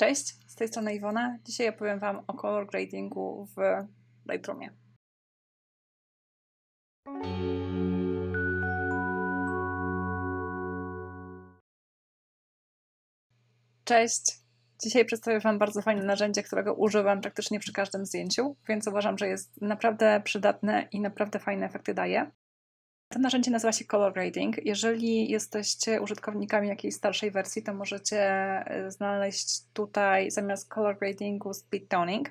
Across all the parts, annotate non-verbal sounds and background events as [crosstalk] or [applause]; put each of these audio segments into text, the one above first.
Cześć, z tej strony Iwona. Dzisiaj opowiem Wam o color gradingu w Lightroomie. Cześć. Dzisiaj przedstawię Wam bardzo fajne narzędzie, którego używam praktycznie przy każdym zdjęciu, więc uważam, że jest naprawdę przydatne i naprawdę fajne efekty daje. To narzędzie nazywa się Color Grading. Jeżeli jesteście użytkownikami jakiejś starszej wersji, to możecie e, znaleźć tutaj zamiast Color Gradingu Speed Toning.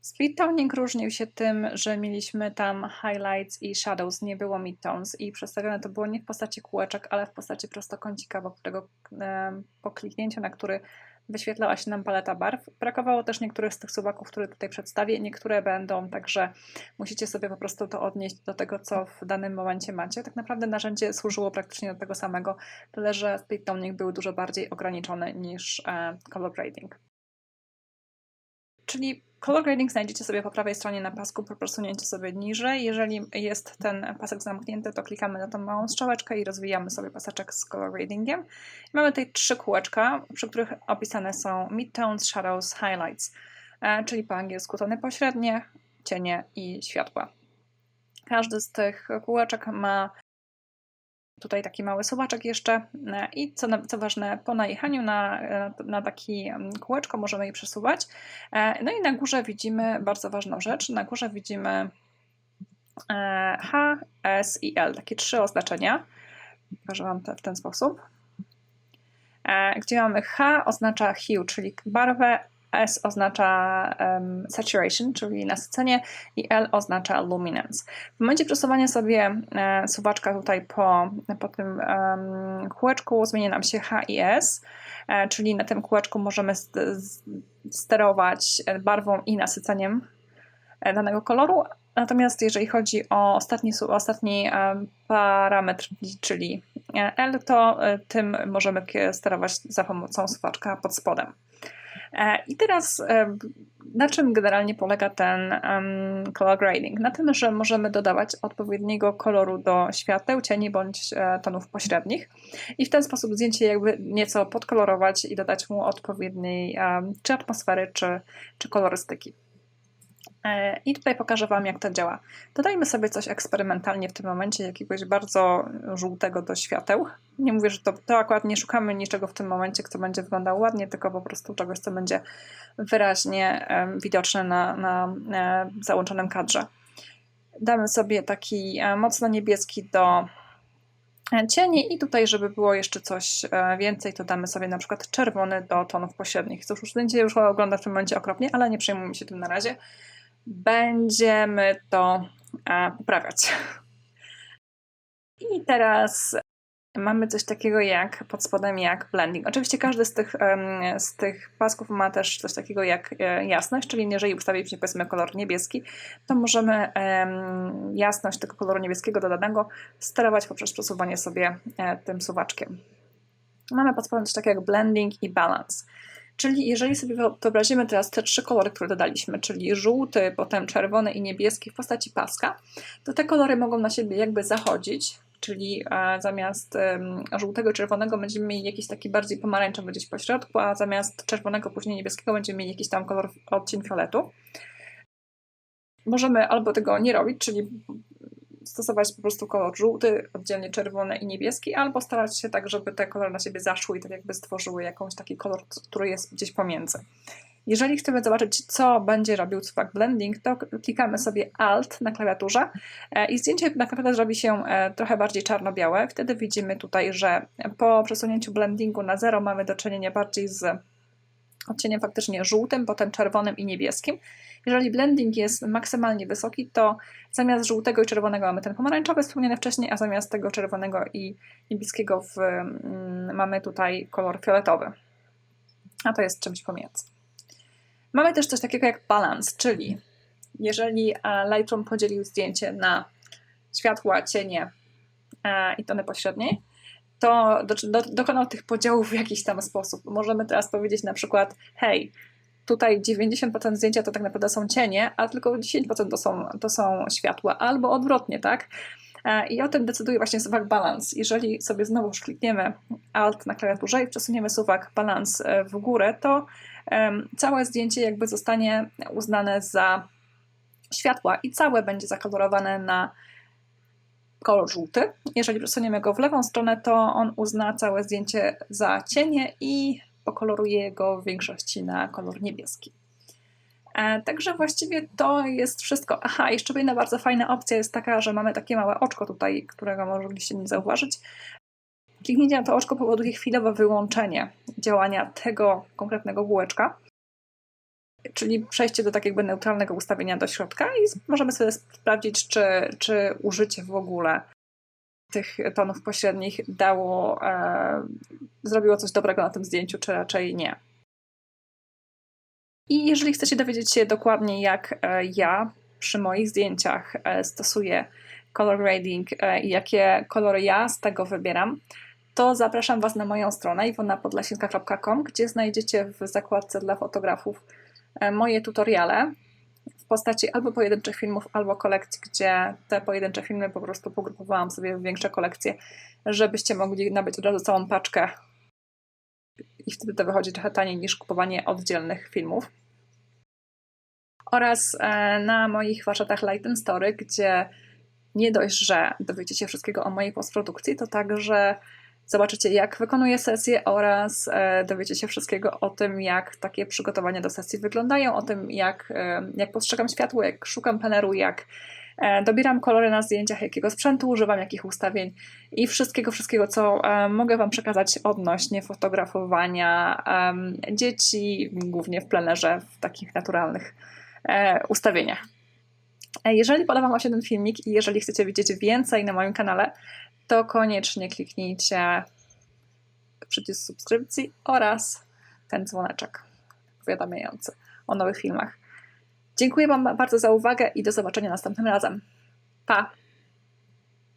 Speed Toning różnił się tym, że mieliśmy tam highlights i shadows, nie było midtones i przedstawione to było nie w postaci kółeczek, ale w postaci prostokącika, bo którego e, po kliknięciu na który wyświetlała się nam paleta barw. Brakowało też niektórych z tych suwaków, które tutaj przedstawię. Niektóre będą, także musicie sobie po prostu to odnieść do tego, co w danym momencie macie. Tak naprawdę narzędzie służyło praktycznie do tego samego, tyle że speed toning był dużo bardziej ograniczony niż e, color grading. Czyli color grading znajdziecie sobie po prawej stronie na pasku po sobie niżej. Jeżeli jest ten pasek zamknięty, to klikamy na tą małą strzałeczkę i rozwijamy sobie paseczek z color gradingiem. mamy tutaj trzy kółeczka, przy których opisane są midtones, shadows, highlights, e, czyli po angielsku tony pośrednie, cienie i światła. Każdy z tych kółeczek ma tutaj taki mały suwaczek jeszcze e, i co, co ważne, po najechaniu na, e, na taki mm, kółeczko możemy je przesuwać. E, no i na górze widzimy bardzo ważną rzecz, na górze widzimy H, S i L, takie trzy oznaczenia. Pokażę Wam to w ten sposób. Gdzie mamy H oznacza hue, czyli barwę, S oznacza um, saturation, czyli nasycenie i L oznacza luminance. W momencie przesuwania sobie e, suwaczka tutaj po, po tym um, kółeczku zmieni nam się H i S, e, czyli na tym kółeczku możemy sterować barwą i nasyceniem e, danego koloru. Natomiast jeżeli chodzi o ostatni, ostatni parametr, czyli L, to e, tym możemy sterować za pomocą suwaczka pod spodem. E, I teraz e, na czym generalnie polega ten color grading? Na tym, że możemy dodawać odpowiedniego koloru do świateł, cieni bądź e, tonów pośrednich i w ten sposób zdjęcie jakby nieco podkolorować i dodać mu odpowiedniej czy atmosfery, czy, czy kolorystyki. E, I tutaj pokażę Wam, jak to działa. Dodajmy sobie coś eksperymentalnie w tym momencie, jakiegoś bardzo żółtego do świateł. Nie mówię, że to, to akurat nie szukamy niczego w tym momencie, co będzie wyglądało ładnie, tylko po prostu czegoś, co będzie wyraźnie widoczne na, na e, załączonym kadrze. Damy sobie taki e, mocno niebieski do cieni i tutaj, żeby było jeszcze coś więcej, to damy sobie na przykład czerwony do tonów pośrednich. Cóż, już będzie już wygląda w tym momencie okropnie, ale nie przejmujmy się tym na razie będziemy to e, poprawiać. [laughs] I teraz mamy coś takiego jak pod spodem jak blending. Oczywiście każdy z tych, z tych pasków ma też coś takiego jak e, jasność, czyli jeżeli ustawiliśmy powiedzmy kolor niebieski, to możemy jasność tego koloru niebieskiego dodanego sterować poprzez przesuwanie sobie e, tym suwaczkiem. Mamy pod spodem coś takiego jak blending i balance. Czyli jeżeli sobie wyobrazimy teraz te trzy kolory, które dodaliśmy, czyli żółty, potem czerwony i niebieski w postaci paska, to te kolory mogą na siebie jakby zachodzić, czyli zamiast żółtego, czerwonego będziemy mieli jakiś taki bardziej pomarańczowy gdzieś po środku, a zamiast czerwonego, później niebieskiego będziemy mieli jakiś tam kolor odcień fioletu. Możemy albo tego nie robić, czyli stosować po prostu kolor żółty, oddzielnie czerwony i niebieski, albo starać się tak, żeby te kolory na siebie zaszły i tak jakby stworzyły jakąś taki kolor, który jest gdzieś pomiędzy. Jeżeli chcemy zobaczyć, co będzie robił suwak blending, to klikamy sobie Alt na klawiaturze e, i zdjęcie tak naprawdę zrobi się e, trochę bardziej czarno-białe. Wtedy widzimy tutaj, że po przesunięciu blendingu na zero mamy do czynienia bardziej z odcieniem faktycznie żółtym, potem czerwonym i niebieskim. Jeżeli blending jest maksymalnie wysoki, to zamiast żółtego i czerwonego mamy ten pomarańczowy wspomniany wcześniej, a zamiast tego czerwonego i niebieskiego w, mm, mamy tutaj kolor fioletowy. A to jest czymś pomiędzy. Mamy też coś takiego jak balance, czyli jeżeli e, Lightroom podzielił zdjęcie na światła, cienie e, i tony pośrednie, to do, do, dokonał tych podziałów w jakiś tam sposób. Możemy teraz powiedzieć na przykład, hej, tutaj 90% zdjęcia to tak naprawdę są cienie, a tylko 10% to są, to są światła, albo odwrotnie, tak? E, I o tym decyduje właśnie suwak balans. Jeżeli sobie znowu klikniemy Alt na klawiaturze i przesuniemy suwak balans w górę, to całe zdjęcie jakby zostanie uznane za światła i całe będzie zakolorowane na kolor żółty. Jeżeli przesuniemy go w lewą stronę, to on uzna całe zdjęcie za cienie i pokoloruje go w większości na kolor niebieski. E, także właściwie to jest wszystko. Aha, jeszcze jedna bardzo fajna opcja jest taka, że mamy takie małe oczko tutaj, którego mogliście nie zauważyć. Kliknięcie na to oczko powoduje chwilowe wyłączenie działania tego konkretnego bułeczka, czyli przejście do takiego neutralnego ustawienia do środka i możemy sobie sprawdzić, czy, czy użycie w ogóle tych tonów pośrednich dało, e, zrobiło coś dobrego na tym zdjęciu, czy raczej nie. I jeżeli chcecie dowiedzieć się dokładnie, jak e, ja przy moich zdjęciach e, stosuję color grading e, i jakie kolory ja z tego wybieram, to zapraszam Was na moją stronę iwonapodlasienka.com, gdzie znajdziecie w zakładce dla fotografów moje tutoriale w postaci albo pojedynczych filmów, albo kolekcji, gdzie te pojedyncze filmy po prostu pogrupowałam sobie w większe kolekcje, żebyście mogli nabyć od razu całą paczkę i wtedy to wychodzi trochę taniej niż kupowanie oddzielnych filmów. Oraz e, na moich warsztatach Light and Story, gdzie nie dość, że dowiecie się wszystkiego o mojej postprodukcji, to także zobaczycie, jak wykonuję sesję oraz e, dowiecie się wszystkiego o tym, jak takie przygotowania do sesji wyglądają, o tym, jak, e, jak postrzegam światło, jak szukam pleneru, jak E, dobieram kolory na zdjęciach, jakiego sprzętu używam, jakich ustawień i wszystkiego, wszystkiego, co mogę Wam przekazać odnośnie fotografowania dzieci, głównie w plenerze, w takich naturalnych ustawieniach. Jeżeli podoba Wam się ten filmik i jeżeli chcecie widzieć więcej na moim kanale, to koniecznie kliknijcie przycisk subskrypcji oraz ten dzwoneczek powiadamiający o nowych filmach. Dziękuję Wam bardzo za uwagę i do zobaczenia następnym razem. Pa!